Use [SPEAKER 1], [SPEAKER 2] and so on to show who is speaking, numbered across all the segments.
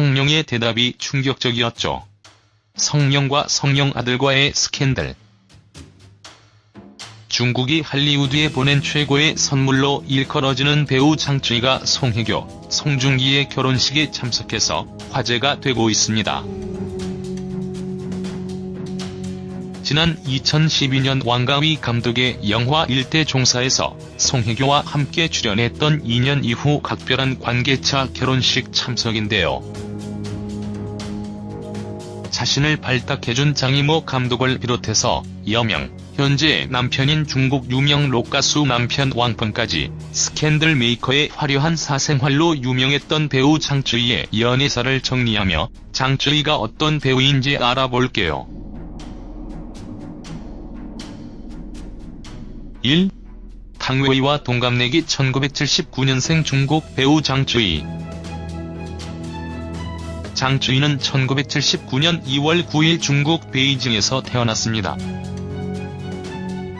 [SPEAKER 1] 성룡의 대답이 충격적이었죠. 성룡과 성룡 아들과의 스캔들. 중국이 할리우드에 보낸 최고의 선물로 일컬어지는 배우 장쯔이가 송혜교, 송중기의 결혼식에 참석해서 화제가 되고 있습니다. 지난 2012년 왕가위 감독의 영화 일대 종사에서 송혜교와 함께 출연했던 2년 이후 각별한 관계차 결혼식 참석인데요. 자신을 발탁해준 장이모 감독을 비롯해서 여명, 현재 남편인 중국 유명 록가수 남편 왕펀까지 스캔들 메이커의 화려한 사생활로 유명했던 배우 장쯔이의 연애사를 정리하며 장쯔이가 어떤 배우인지 알아볼게요. 1. 탕웨이와 동갑내기 1979년생 중국 배우 장쯔이 장쯔이는 1979년 2월 9일 중국 베이징에서 태어났습니다.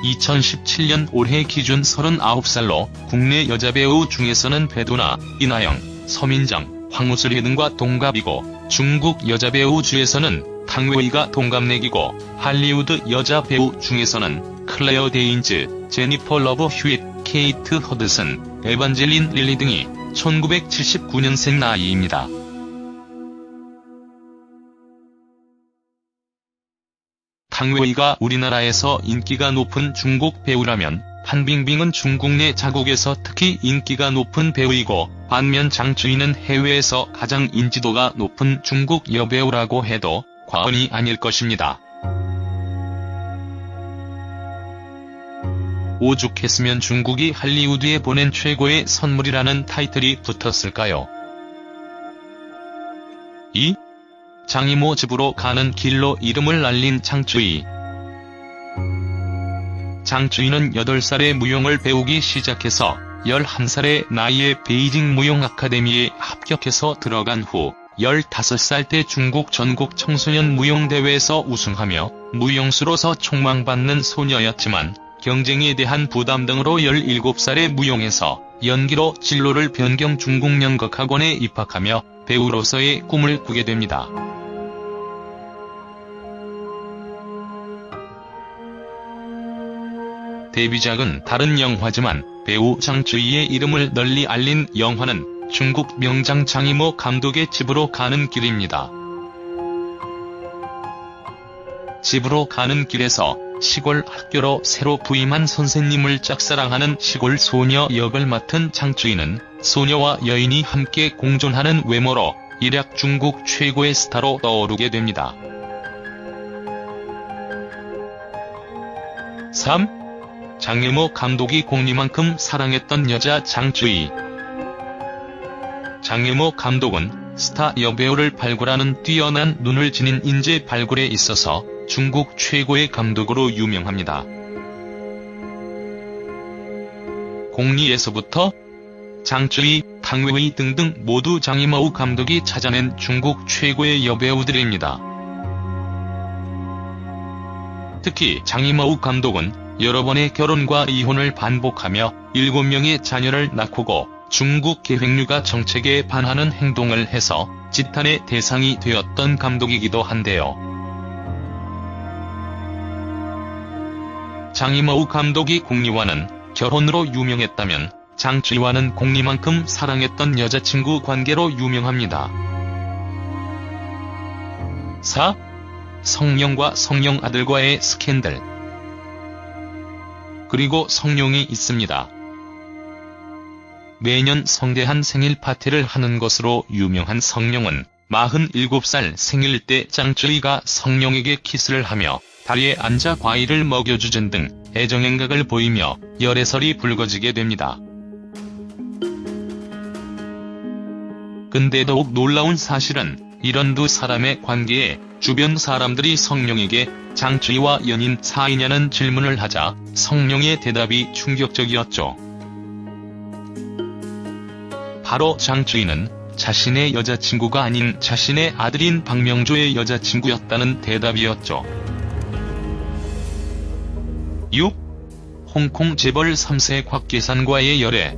[SPEAKER 1] 2017년 올해 기준 39살로 국내 여자 배우 중에서는 배두나, 이나영, 서민정, 황우슬 등과 동갑이고 중국 여자 배우 중에서는 탕웨이가 동갑내기고 할리우드 여자 배우 중에서는 클레어 데인즈, 제니퍼 러브 휴잇, 케이트 허드슨, 에반젤린 릴리 등이 1979년생 나이입니다. 탕웨이가 우리나라에서 인기가 높은 중국 배우라면 판빙빙은 중국 내 자국에서 특히 인기가 높은 배우이고 반면 장쯔이는 해외에서 가장 인지도가 높은 중국 여배우라고 해도 과언이 아닐 것입니다. 오죽했으면 중국이 할리우드에 보낸 최고의 선물이라는 타이틀이 붙었을까요? 2. 장이모 집으로 가는 길로 이름을 날린 장쯔이. 장쯔이는 8살에 무용을 배우기 시작해서 11살의 나이에 베이징 무용 아카데미에 합격해서 들어간 후 15살 때 중국 전국 청소년 무용대회에서 우승하며 무용수로서 촉망받는 소녀였지만 경쟁에 대한 부담 등으로 17살에 무용에서 연기로 진로를 변경 중국 연극학원에 입학하며 배우로서의 꿈을 꾸게 됩니다. 데뷔작은 다른 영화지만 배우 장쯔이의 이름을 널리 알린 영화는 중국 명장 장이모 감독의 집으로 가는 길입니다. 집으로 가는 길에서 시골 학교로 새로 부임한 선생님을 짝사랑하는 시골 소녀 역을 맡은 장쯔이는 소녀와 여인이 함께 공존하는 외모로 일약 중국 최고의 스타로 떠오르게 됩니다. 3. 장일모 감독이 공리만큼 사랑했던 여자 장쯔이 장일모 감독은 스타 여배우를 발굴하는 뛰어난 눈을 지닌 인재 발굴에 있어서 중국 최고의 감독으로 유명합니다. 공리에서부터 장쯔이, 탕웨이 등등 모두 장이마우 감독이 찾아낸 중국 최고의 여배우들입니다. 특히 장이마우 감독은 여러 번의 결혼과 이혼을 반복하며 7명의 자녀를 낳고 중국 계획류가 정책에 반하는 행동을 해서 지탄의 대상이 되었던 감독이기도 한데요. 장이마우 감독이 공리와는 결혼으로 유명했다면 장쯔이와는 공리만큼 사랑했던 여자친구 관계로 유명합니다. 4. 성룡과 성룡 아들과의 스캔들 그리고 성룡이 있습니다. 매년 성대한 생일 파티를 하는 것으로 유명한 성룡은 47살 생일 때 장쯔이가 성룡에게 키스를 하며 다리에 앉아 과일을 먹여주전 등 애정행각을 보이며 열애설이 불거지게 됩니다. 근데 더욱 놀라운 사실은 이런 두 사람의 관계에 주변 사람들이 성룡에게 장쯔이와 연인 사이냐는 질문을 하자 성룡의 대답이 충격적이었죠. 바로 장쯔이는 자신의 여자친구가 아닌 자신의 아들인 박명조의 여자친구였다는 대답이었죠. 6. 홍콩 재벌 3세 곽계산과의 열애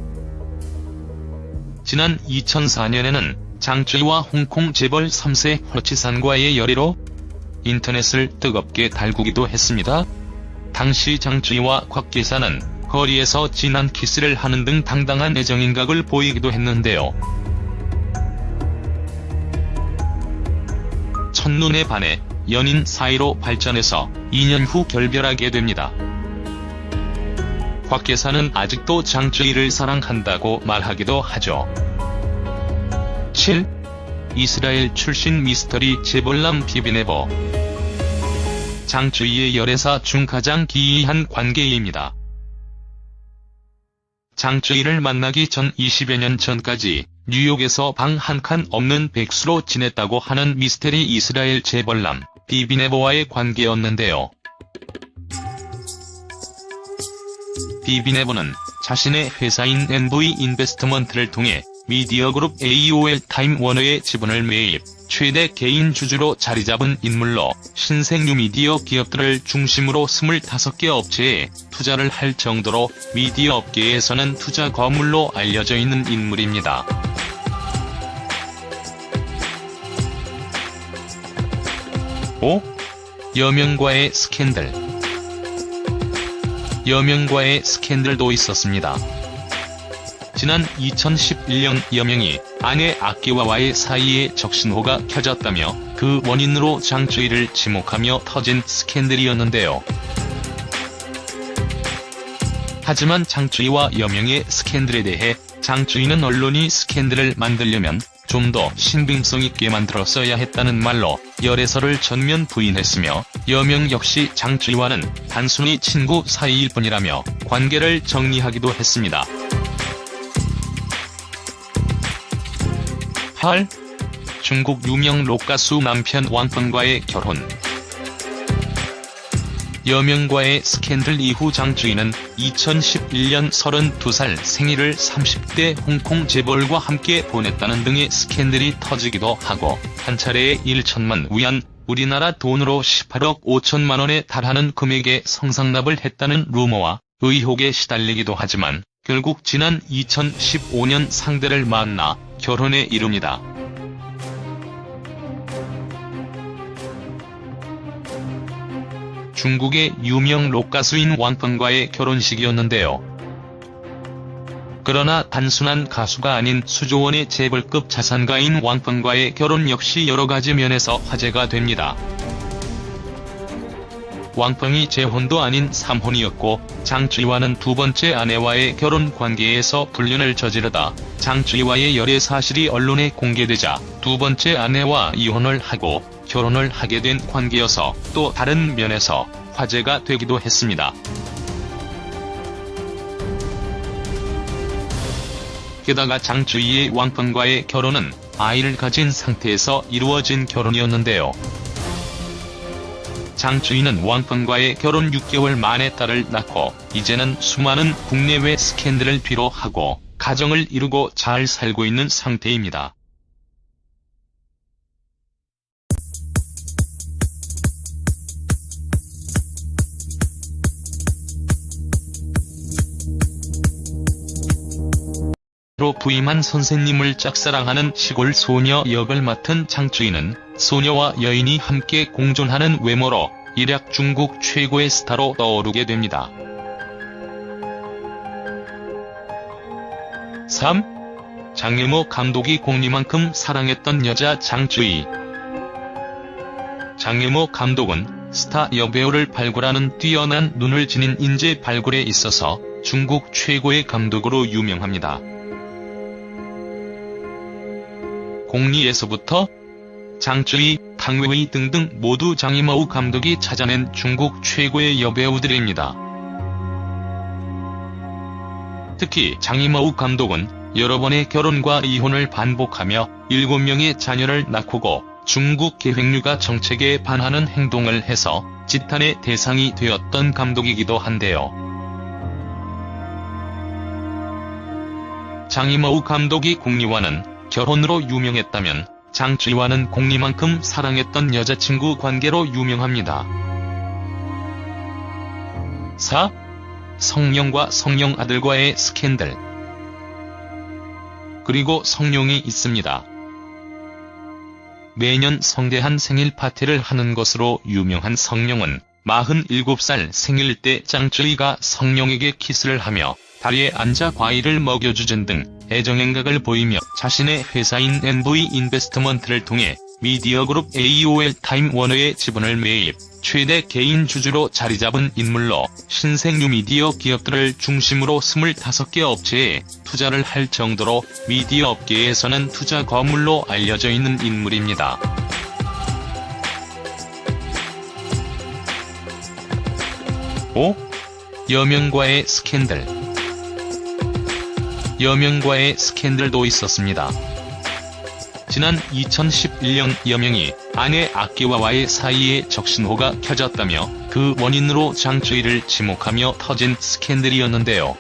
[SPEAKER 1] 지난 2004년에는 장쯔이와 홍콩 재벌 3세 허치산과의 열애로 인터넷을 뜨겁게 달구기도 했습니다. 당시 장쯔이와 곽 기사는 거리에서 진한 키스를 하는 등 당당한 애정인각을 보이기도 했는데요. 첫눈에 반해 연인 사이로 발전해서 2년 후 결별하게 됩니다. 곽 계사는 아직도 장쯔이를 사랑한다고 말하기도 하죠. 7. 이스라엘 출신 미스터리 재벌남 비비네버 장쯔이의 열애사 중 가장 기이한 관계입니다. 장쯔이를 만나기 전 20여 년 전까지 뉴욕에서 방 한 칸 없는 백수로 지냈다고 하는 미스테리 이스라엘 재벌남 비비네버와의 관계였는데요. 비비네버는 자신의 회사인 NV 인베스트먼트를 통해 미디어 그룹 AOL 타임워너의 지분을 매입, 최대 개인 주주로 자리 잡은 인물로 신생 뉴 미디어 기업들을 중심으로 25개 업체에 투자를 할 정도로 미디어 업계에서는 투자 거물로 알려져 있는 인물입니다. 오 여명과의 스캔들 여명과의 스캔들도 있었습니다. 지난 2011년 여명이 아내 악기와와의 사이에 적신호가 켜졌다며 그 원인으로 장쯔이를 지목하며 터진 스캔들이었는데요. 하지만 장쯔이와 여명의 스캔들에 대해 장쯔이는 언론이 스캔들을 만들려면 좀 더 신빙성 있게 만들었어야 했다는 말로 열애설을 전면 부인했으며 여명 역시 장쯔이와는 단순히 친구 사이일 뿐이라며 관계를 정리하기도 했습니다. 8. 중국 유명 록 가수 남편 왕펀과의 결혼 여명과의 스캔들 이후 장쯔이는 2011년 32살 생일을 30대 홍콩 재벌과 함께 보냈다는 등의 스캔들이 터지기도 하고 한 차례에 1천만 위안 우리나라 돈으로 18억 5천만 원에 달하는 금액의 성상납을 했다는 루머와 의혹에 시달리기도 하지만 결국 지난 2015년 상대를 만나 결혼에 이릅니다. 중국의 유명 록가수인 왕펀과의 결혼식이었는데요. 그러나 단순한 가수가 아닌 수조원의 재벌급 자산가인 왕펀과의 결혼 역시 여러 가지 면에서 화제가 됩니다. 왕펑이 재혼도 아닌 3혼이었고 장쯔이와는 두 번째 아내와의 결혼 관계에서 불륜을 저지르다 장쯔이와의 열애 사실이 언론에 공개되자 두 번째 아내와 이혼을 하고 결혼을 하게 된 관계여서 또 다른 면에서 화제가 되기도 했습니다. 게다가 장쯔이의 왕펑과의 결혼은 아이를 가진 상태에서 이루어진 결혼이었는데요. 장쯔이는 왕펀과의 결혼 6개월 만에 딸을 낳고 이제는 수많은 국내외 스캔들을 뒤로하고 가정을 이루고 잘 살고 있는 상태입니다. 로 부임한 선생님을 짝사랑하는 시골 소녀 역을 맡은 장쯔이는 소녀와 여인이 함께 공존하는 외모로 일약 중국 최고의 스타로 떠오르게 됩니다. 3. 장일모 감독이 공리만큼 사랑했던 여자 장쯔이 장일모 감독은 스타 여배우를 발굴하는 뛰어난 눈을 지닌 인재 발굴에 있어서 중국 최고의 감독으로 유명합니다. 공리에서부터 장쯔이, 강웨이 등등 모두 장이마우 감독이 찾아낸 중국 최고의 여배우들입니다. 특히 장이마우 감독은 여러 번의 결혼과 이혼을 반복하며 7명의 자녀를 낳고 중국 계획류가 정책에 반하는 행동을 해서 지탄의 대상이 되었던 감독이기도 한데요. 장이마우 감독이 공리와는 결혼으로 유명했다면 장쯔이와는 공리만큼 사랑했던 여자친구 관계로 유명합니다. 4. 성룡과 성룡 아들과의 스캔들 그리고 성룡이 있습니다. 매년 성대한 생일 파티를 하는 것으로 유명한 성룡은 47살 생일 때 장쯔이가 성룡에게 키스를 하며 다리에 앉아 과일을 먹여주는 등 애정행각을 보이며 자신의 회사인 NV 인베스트먼트를 통해 미디어 그룹 AOL 타임워너의 지분을 매입, 최대 개인 주주로 자리 잡은 인물로 신생 뉴 미디어 기업들을 중심으로 25개 업체에 투자를 할 정도로 미디어 업계에서는 투자 거물로 알려져 있는 인물입니다. 오 여명과의 스캔들 여명과의 스캔들도 있었습니다. 지난 2011년 여명이 아내 아키와와의 사이에 적신호가 켜졌다며 그 원인으로 장쯔이를 지목하며 터진 스캔들이었는데요.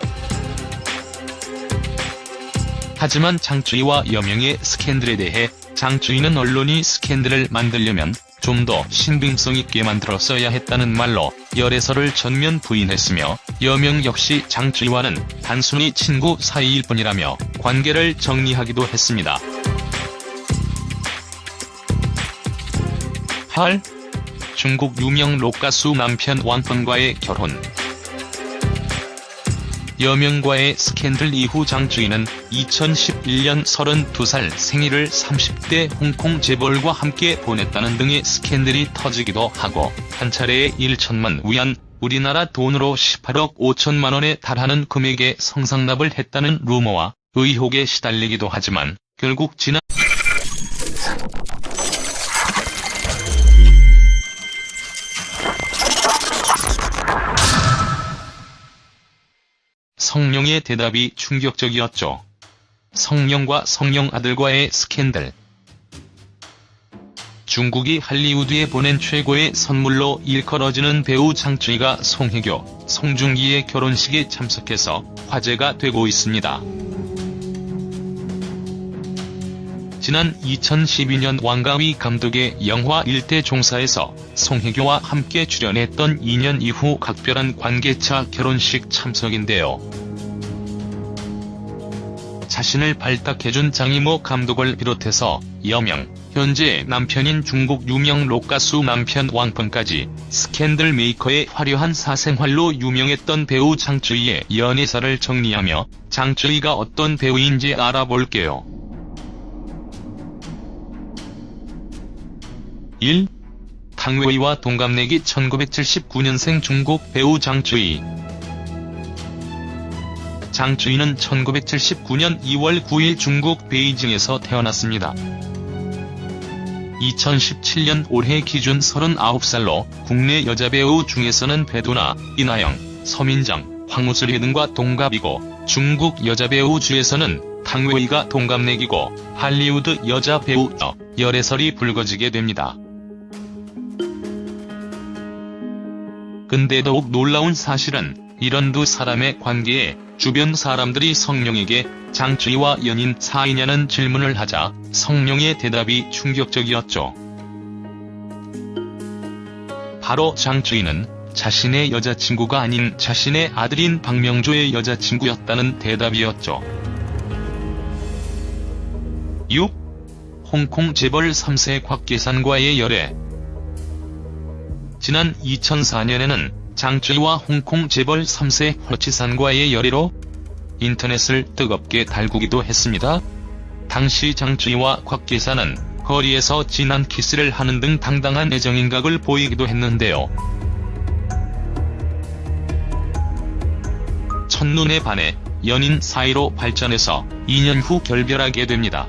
[SPEAKER 1] 하지만 장쯔이와 여명의 스캔들에 대해 장쯔이는 언론이 스캔들을 만들려면 좀 더 신빙성 있게 만들었어야 했다는 말로 열애설을 전면 부인했으며 여명 역시 장쯔이와는 단순히 친구 사이일 뿐이라며 관계를 정리하기도 했습니다. 할 중국 유명 록 가수 남편 왕펀과의 결혼 여명과의 스캔들 이후 장쯔이는 2011년 32살 생일을 30대 홍콩 재벌과 함께 보냈다는 등의 스캔들이 터지기도 하고 한 차례에 1천만 위안 우리나라 돈으로 18억 5천만 원에 달하는 금액의 성상납을 했다는 루머와 의혹에 시달리기도 하지만 결국 지난 성룡의 대답이 충격적이었죠. 성룡과 성룡 아들과의 스캔들. 중국이 할리우드에 보낸 최고의 선물로 일컬어지는 배우 장쯔이가 송혜교, 송중기의 결혼식에 참석해서 화제가 되고 있습니다. 지난 2012년 왕가위 감독의 영화 일대 종사에서 송혜교와 함께 출연했던 2년 이후 각별한 관계차 결혼식 참석인데요. 자신을 발탁해준 장이모 감독을 비롯해서 여명, 현재 남편인 중국 유명 록가수 남편 왕펀까지 스캔들 메이커의 화려한 사생활로 유명했던 배우 장쯔이의 연애사를 정리하며 장쯔이가 어떤 배우인지 알아볼게요. 1. 탕웨이와 동갑내기 1979년생 중국 배우 장쯔이 장쯔이는 1979년 2월 9일 중국 베이징에서 태어났습니다. 2017년 올해 기준 39살로 국내 여자 배우 중에서는 배두나, 이나영, 서민정, 황우슬이 등과 동갑이고 중국 여자 배우 중에서는 탕웨이가 동갑내기고 할리우드 여자 배우 여, 열애설이 불거지게 됩니다. 근데 더욱 놀라운 사실은 이런 두 사람의 관계에 주변 사람들이 성룡에게 장쯔이와 연인 사이냐는 질문을 하자 성룡의 대답이 충격적이었죠. 바로 장쯔이는 자신의 여자친구가 아닌 자신의 아들인 박명조의 여자친구였다는 대답이었죠. 6. 홍콩 재벌 3세 곽계산과의 열애 지난 2004년에는 장쯔이와 홍콩 재벌 3세 허치산과의 열애로 인터넷을 뜨겁게 달구기도 했습니다. 당시 장쯔이와 곽계산은 거리에서 진한 키스를 하는 등 당당한 애정인각을 보이기도 했는데요. 첫눈에 반해 연인 사이로 발전해서 2년 후 결별하게 됩니다.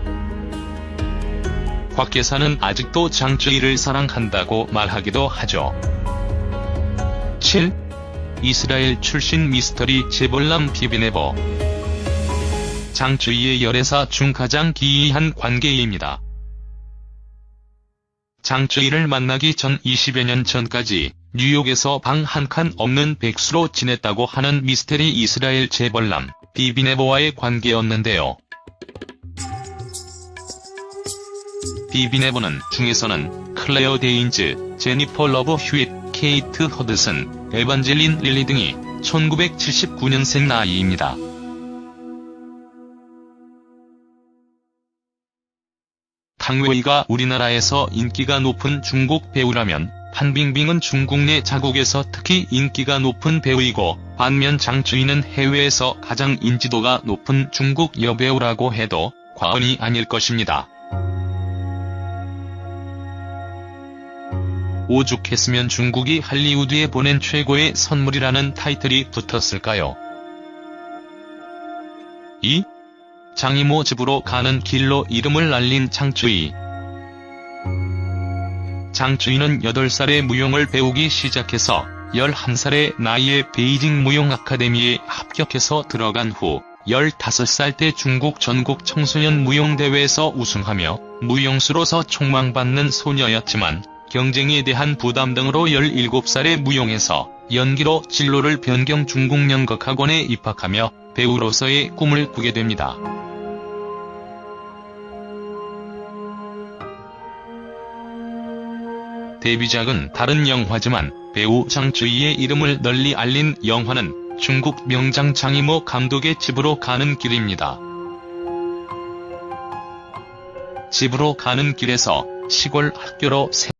[SPEAKER 1] 곽계산은 아직도 장쯔이를 사랑한다고 말하기도 하죠. 7. 이스라엘 출신 미스터리 재벌남 비비네버 장쯔이의 열애사 중 가장 기이한 관계입니다. 장쯔이를 만나기 전 20여 년 전까지 뉴욕에서 방 한 칸 없는 백수로 지냈다고 하는 미스테리 이스라엘 재벌남 비비네버와의 관계였는데요. 비비네버는 중에서는 클레어 데인즈, 제니퍼 러브 휴잇, 케이트 허드슨, 에반젤린 릴리 등이 1979년생 나이입니다. 탕웨이가 우리나라에서 인기가 높은 중국 배우라면 판빙빙은 중국 내 자국에서 특히 인기가 높은 배우이고 반면 장주인은 해외에서 가장 인지도가 높은 중국 여배우라고 해도 과언이 아닐 것입니다. 오죽했으면 중국이 할리우드에 보낸 최고의 선물이라는 타이틀이 붙었을까요? 2. 장이모 집으로 가는 길로 이름을 날린 장주희. 장주희는 8살에 무용을 배우기 시작해서 11살의 나이에 베이징 무용 아카데미에 합격해서 들어간 후 15살 때 중국 전국 청소년 무용대회에서 우승하며 무용수로서 촉망받는 소녀였지만 경쟁에 대한 부담 등으로 17살에 무용에서 연기로 진로를 변경 중국 연극학원에 입학하며 배우로서의 꿈을 꾸게 됩니다. 데뷔작은 다른 영화지만 배우 장주희의 이름을 널리 알린 영화는 중국 명장 장이모 감독의 집으로 가는 길입니다. 집으로 가는 길에서 시골 학교로